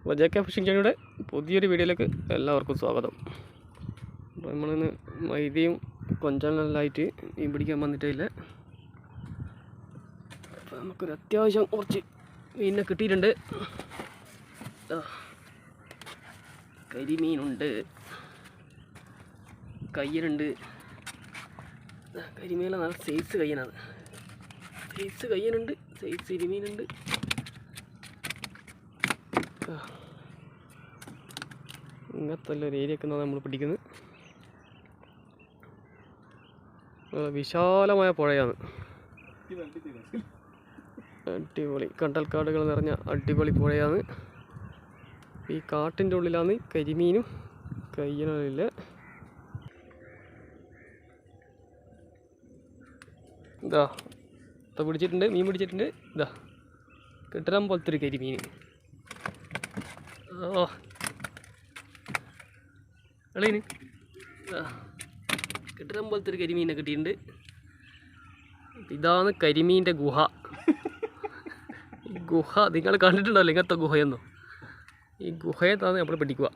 അപ്പോൾ J K phishing ചാനയുടെ പുതിയൊരു വീഡിയോയിലേക്ക് എല്ലാവർക്കും സ്വാഗതം. അപ്പോൾ നമ്മളിന്ന് മൈദയും കൊഞ്ചനെല്ലായിട്ട് മീൻ പിടിക്കാൻ വന്നിട്ടില്ല അപ്പോൾ നമുക്കൊരു അത്യാവശ്യം കുറച്ച് മീനിനെ കിട്ടിയിട്ടുണ്ട്. കരിമീനുണ്ട് കയ്യനുണ്ട്. കരിമീന നല്ല സൈസ് കയ്യനാണ്. സൈസ് കയ്യനുണ്ട് സൈസ് ഇരുമീനുണ്ട്. ഇങ്ങനത്തെ ഒരു ഏരിയയൊക്കെ നമ്മൾ പിടിക്കുന്നത്. വിശാലമായ പുഴയാണ്. അടിപൊളി. കണ്ടൽക്കാടുകൾ നിറഞ്ഞ അടിപൊളി പുഴയാണ്. ഈ കാട്ടിന്റെ ഉള്ളിലാണ് കരിമീനും കയ്യനില്ല ഇതാ. ഇതാ പിടിച്ചിട്ടുണ്ട് മീൻ പിടിച്ചിട്ടുണ്ട്. ഇതാ. കെട്ടിടം പോലത്തെ ഒരു കരിമീൻ. ഓ. എളീന്. കിട്ടുന്ന പോലത്തെ ഒരു കരിമീനെ കിട്ടിയിട്ടുണ്ട്. ഇതാണ് കരിമീന്റെ ഗുഹ. ഗുഹ നിങ്ങൾ കണ്ടിട്ടുണ്ടല്ലോ ഇങ്ങനത്തെ ഗുഹയെന്നോ? ഈ ഗുഹയെ താന്ന് നമ്മൾ പിടിക്കുക.